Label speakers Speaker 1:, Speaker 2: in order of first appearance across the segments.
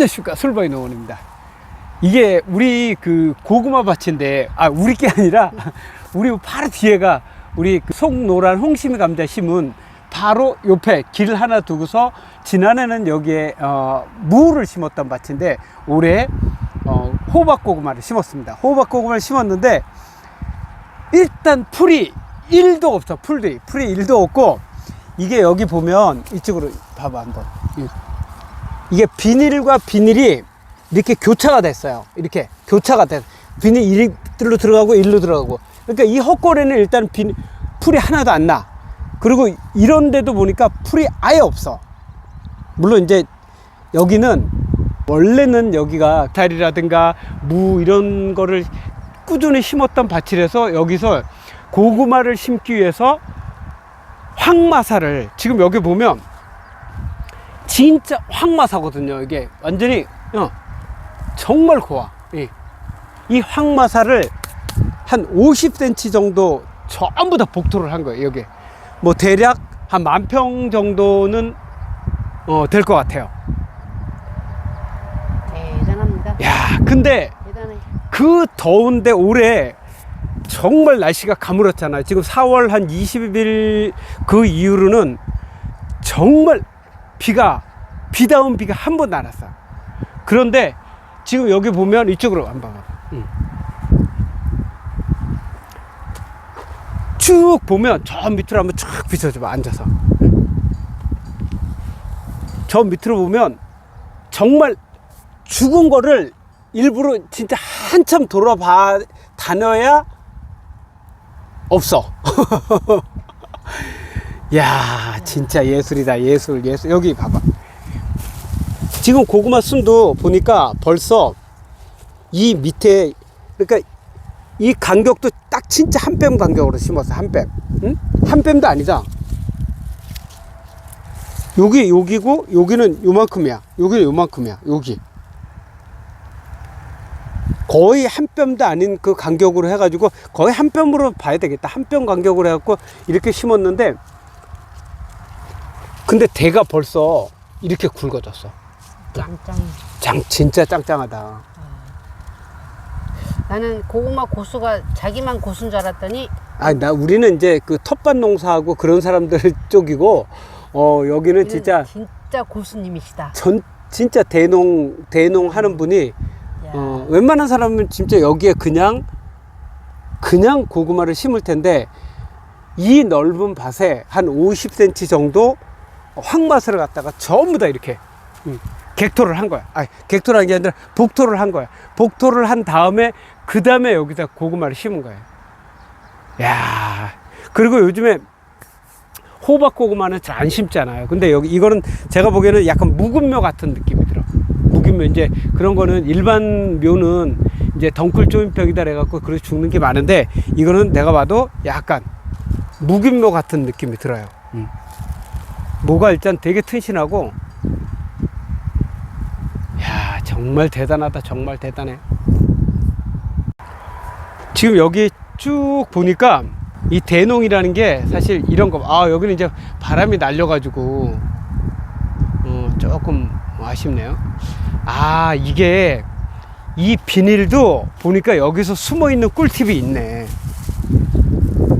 Speaker 1: 안녕하십니까 솔바이 농원입니다. 이게 우리 그 고구마 밭인데 아 우리 게 아니라 우리 바로 뒤에가 우리 그 속노란 홍심이 감자 심은 바로 옆에 길 하나 두고서 지난해는 여기에 어, 무를 심었던 밭인데 올해 어, 호박 고구마를 심었습니다. 호박 고구마를 심었는데 일단 풀이 1도 없어 풀이. 풀이 1도 없고 이게 여기 보면 이쪽으로 봐봐 한번 이- 이게 비닐과 비닐이 이렇게 교차가 됐어요. 이렇게 교차가 돼. 비닐 이리로 들어가고 일로 들어가고. 그러니까 이 헛골에는 일단 비, 풀이 하나도 안 나. 그리고 이런 데도 보니까 풀이 아예 없어. 물론 이제 여기는 원래는 여기가 달이라든가 무 이런 거를 꾸준히 심었던 밭이라서 여기서 고구마를 심기 위해서 황마사를 지금 여기 보면 진짜 황마사거든요. 이게 완전히 어, 정말 고와. 이, 이 황마사를 한 50cm 정도 전부 다 복토를 한 거예요. 여기 뭐 대략 한 만 평 정도는 어, 될 것 같아요.
Speaker 2: 대단합니다.
Speaker 1: 야, 근데
Speaker 2: 대단해.
Speaker 1: 그 더운데 올해 정말 날씨가 가물었잖아요. 지금 4월 한 20일 그 이후로는 정말 비가 비다운 비가 한 번도 안 왔어요. 그런데 지금 여기 보면 이쪽으로 한번 봐봐. 응. 쭉 보면 저 밑으로 한번 쭉 비춰줘봐 앉아서. 저 밑으로 보면 정말 죽은 거를 일부러 진짜 한참 돌아봐 다녀야 없어. 야, 진짜 예술이다. 예술, 예술. 여기 봐봐. 지금 고구마 순도 보니까 벌써 이 밑에 그러니까 이 간격도 딱 진짜 한뼘 간격으로 심었어. 한 뼘. 응? 한 뼘도 아니다. 여기 여기고 여기는 요만큼이야. 여기는 요만큼이야. 여기. 거의 한 뼘도 아닌 그 간격으로 해가지고 거의 한 뼘으로 봐야 되겠다. 한 뼘 간격으로 해갖고 이렇게 심었는데 근데 대가 벌써 이렇게 굵어졌어.
Speaker 2: 짱짱.
Speaker 1: 짱 진짜 짱짱하다.
Speaker 2: 나는 고구마 고수가 자기만 고수인 줄 알았더니
Speaker 1: 아, 나 우리는 이제 그 텃밭 농사하고 그런 사람들 쪽이고 어 여기는 진짜
Speaker 2: 진짜 고수님이시다.
Speaker 1: 전 진짜 대농 대농 하는 분이
Speaker 2: 야.
Speaker 1: 어, 웬만한 사람은 진짜 여기에 그냥 그냥 고구마를 심을 텐데 이 넓은 밭에 한 50cm 정도 황마스를 갖다가 전부 다 이렇게 음, 객토를 한 거야. 아, 객토라는 게 아니라 복토를 한 거야. 복토를 한 다음에 그 다음에 여기다 고구마를 심은 거예요. 야, 그리고 요즘에 호박 고구마는 잘 안 심잖아요. 근데 여기 이거는 제가 보기에는 약간 묵은 묘 같은 느낌이 들어. 묵은 묘 이제 그런 거는 일반 묘는 이제 덩굴 조임병이다 그래갖고 그래서 죽는 게 많은데 이거는 내가 봐도 약간 묵은 묘 같은 느낌이 들어요. 음. 모가 일단 되게 튼실하고 야 정말 대단하다 정말 대단해. 지금 여기 쭉 보니까 이 대농이라는 게 사실 이런 거, 아, 여기는 이제 바람이 날려 가지고, 어, 조금 아쉽네요. 아, 이게 이 비닐도 보니까 여기서 숨어 있는 꿀팁이 있네.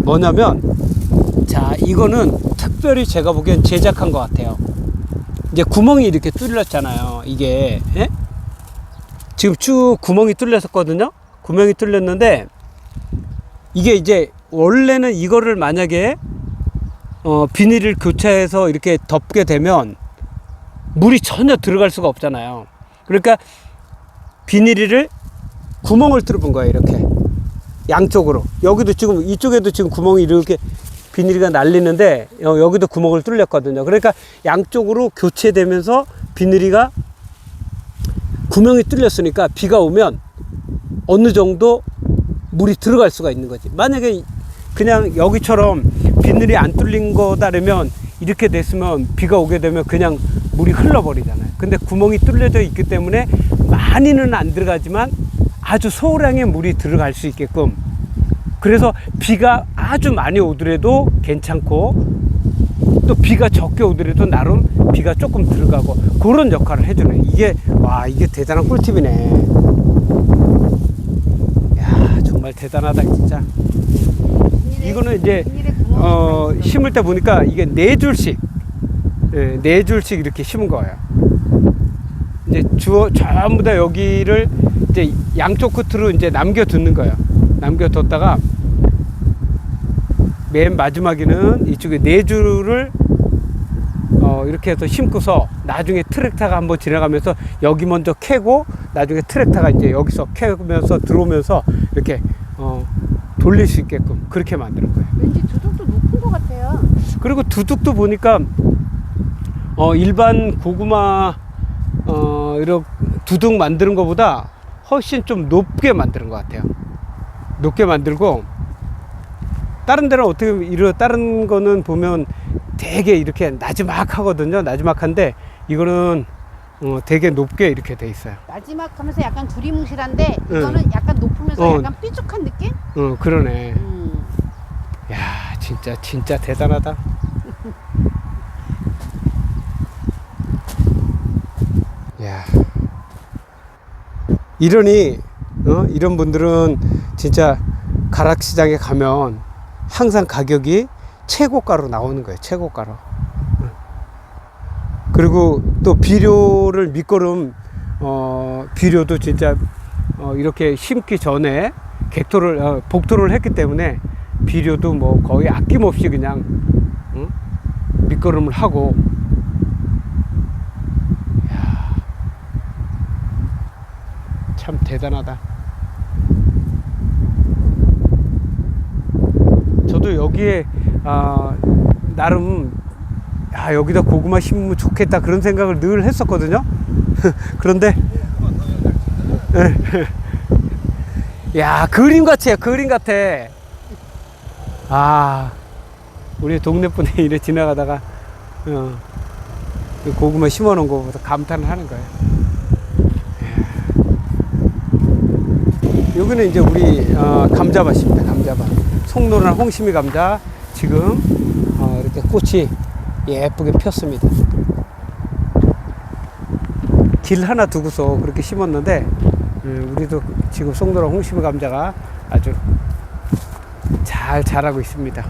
Speaker 1: 뭐냐면, 자, 이거는 특별히 제가 보기엔 제작한 것 같아요. 이제 구멍이 이렇게 뚫렸잖아요. 이게, 예? 지금 쭉 구멍이 뚫렸었거든요. 구멍이 뚫렸는데, 이게 이제 원래는 이거를 만약에 어, 비닐을 교체해서 이렇게 덮게 되면 물이 전혀 들어갈 수가 없잖아요. 그러니까 비닐을 구멍을 뚫은 거예요. 이렇게 양쪽으로 여기도 지금 이쪽에도 지금 구멍이 이렇게 비닐이 날리는데 어, 여기도 구멍을 뚫렸거든요. 그러니까 양쪽으로 교체되면서 비닐이가 구멍이 뚫렸으니까 비가 오면 어느 정도 물이 들어갈 수가 있는 거지. 만약에 그냥 여기처럼 비늘이 안 뚫린 거다라면 이렇게 됐으면 비가 오게 되면 그냥 물이 흘러버리잖아요. 근데 구멍이 뚫려져 있기 때문에 많이는 안 들어가지만 아주 소량의 물이 들어갈 수 있게끔 그래서 비가 아주 많이 오더라도 괜찮고 또 비가 적게 오더라도 나름 비가 조금 들어가고 그런 역할을 해주네. 이게 와 이게 대단한 꿀팁이네. 야 정말 대단하다 진짜. 이거는 이제 어. 심을 때 보니까 이게 네 줄씩, 예, 네 줄씩 이렇게 심은 거예요. 이제 주어 전부 다 여기를 이제 양쪽 끝으로 이제 남겨 두는 거예요. 남겨 뒀다가 맨 마지막에는 이쪽에 네 줄을 어, 이렇게 해서 심고서 나중에 트랙터가 한번 지나가면서 여기 먼저 캐고 나중에 트랙터가 이제 여기서 캐면서 들어오면서 이렇게 어, 돌릴 수 있게끔 그렇게 만드는 거예요.
Speaker 2: 왠지 두둑도 높은 것 같아요.
Speaker 1: 그리고 두둑도 보니까 어 일반 고구마 어 이런 두둑 만드는 것보다 훨씬 좀 높게 만드는 것 같아요. 높게 만들고 다른 데는 어떻게 이런 다른 거는 보면 되게 이렇게 나지막 하거든요. 나지막한데 이거는 어 되게 높게 이렇게 돼 있어요.
Speaker 2: 마지막 하면서 약간 두리뭉실한데
Speaker 1: 응.
Speaker 2: 이거는 약간 높으면서
Speaker 1: 어.
Speaker 2: 약간 삐죽한 느낌?
Speaker 1: 어 그러네.
Speaker 2: 음.
Speaker 1: 야 진짜 진짜 대단하다. 야 이러니 어? 이런 분들은 진짜 가락시장에 가면 항상 가격이 최고가로 나오는 거예요. 최고가로. 어. 그리고 또 비료를 밑거름 어, 비료도 진짜 어, 이렇게 심기 전에 객토를 어, 복토를 했기 때문에 비료도 뭐 거의 아낌없이 그냥 응? 밑거름을 하고 참 대단하다. 저도 여기에 아, 나름 야 여기다 고구마 심으면 좋겠다 그런 생각을 늘 했었거든요. 그런데 야 그림 같아요 그림 같아. 아 우리 동네 분이 이래 지나가다가 어, 이 고구마 심어 놓은 거보다 감탄을 하는 거예요 이야. 여기는 이제 우리 어, 감자밭입니다 감자밭. 송노란 홍심이 감자. 지금 어, 이렇게 꽃이 예쁘게 폈습니다. 길 하나 두고서 그렇게 심었는데 음, 우리도 지금 송도랑 홍심이 감자가 아주 잘 자라고 있습니다.